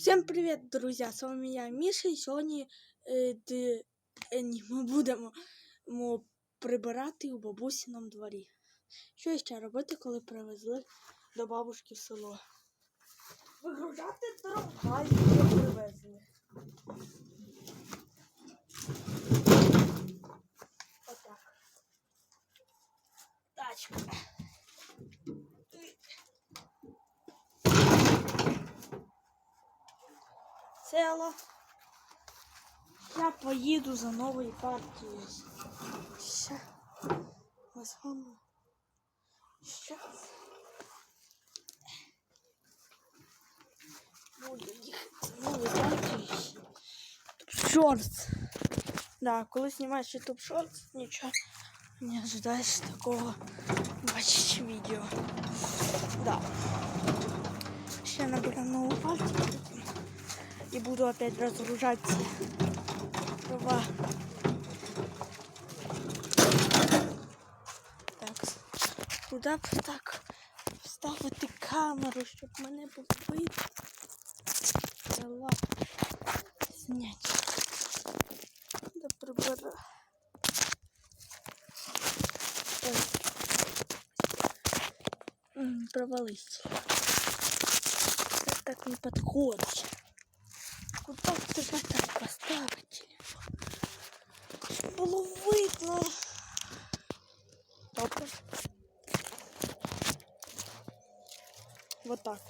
Всім привіт, друзі! З вами я Міша, і сьогодні е, д- е, ні, ми будемо мо, прибирати у бабусіному дворі. Що ще робити, коли привезли до бабушки в село? Вигружати трамвай, що привезли. Отак. Тачка. Село. Я поїду за новою партією. Ще. Ми з вами. Ще. Буду їхати за новою партією. Шортс. Да, коли знімаєш YouTube Shorts, нічого не ожидаєш такого бачиш відео. Да. Ще наберу нову партію и буду опять разгружать права. Так, куди б так вставити камеру, щоб мене видно? Взяла зняти. Да прибира. Ой. М, Провались. Это так не подходит. Б тебе так поставить? Щоб було видно. Добре. Вот так.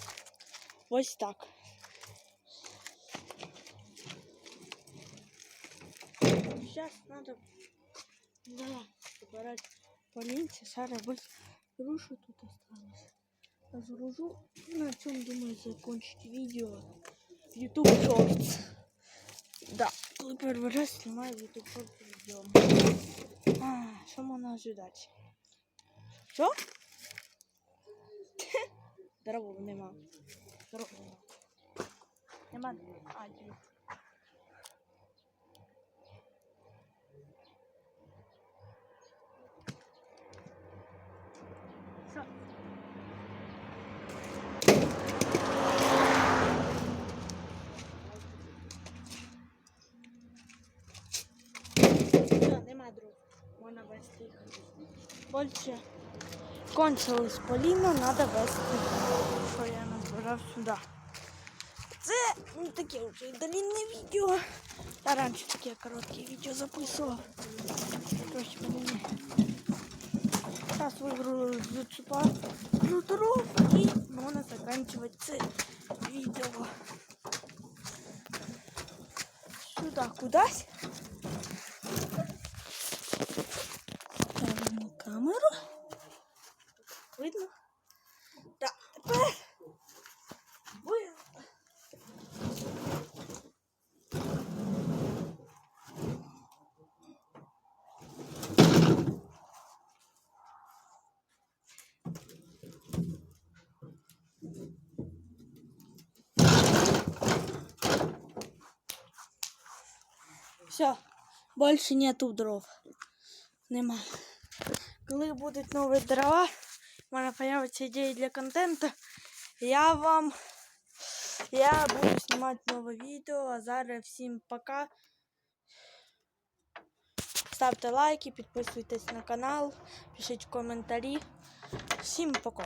Ось так. Сейчас надо да, собирать полинцы. Сара быть грушу тут осталось. Разгружу. На чем думаю закончить видео. YouTube Shorts. Да, коли перший раз знімаю YouTube Shorts відео. А, що можна ожидати? Що? Здорово, нема. Здорово, нема. А, є. Можна вести їх. Більше кончилось поліно, треба вести. Що я назбирав сюди. Це ну, таке вже і длинне відео. Я раніше таке коротке відео записував. Короче, мені. Зараз вигрузю сюди дров і можна закінчувати це відео. Сюди кудись. Все, більше нету дров. Нема. Коли будуть нові дрова, в мене появляться ідеї для контенту. Я вам я буду знімати нове відео. А зараз всім пока. Ставте лайки, підписуйтесь на канал, пишіть коментарі. Всім пока.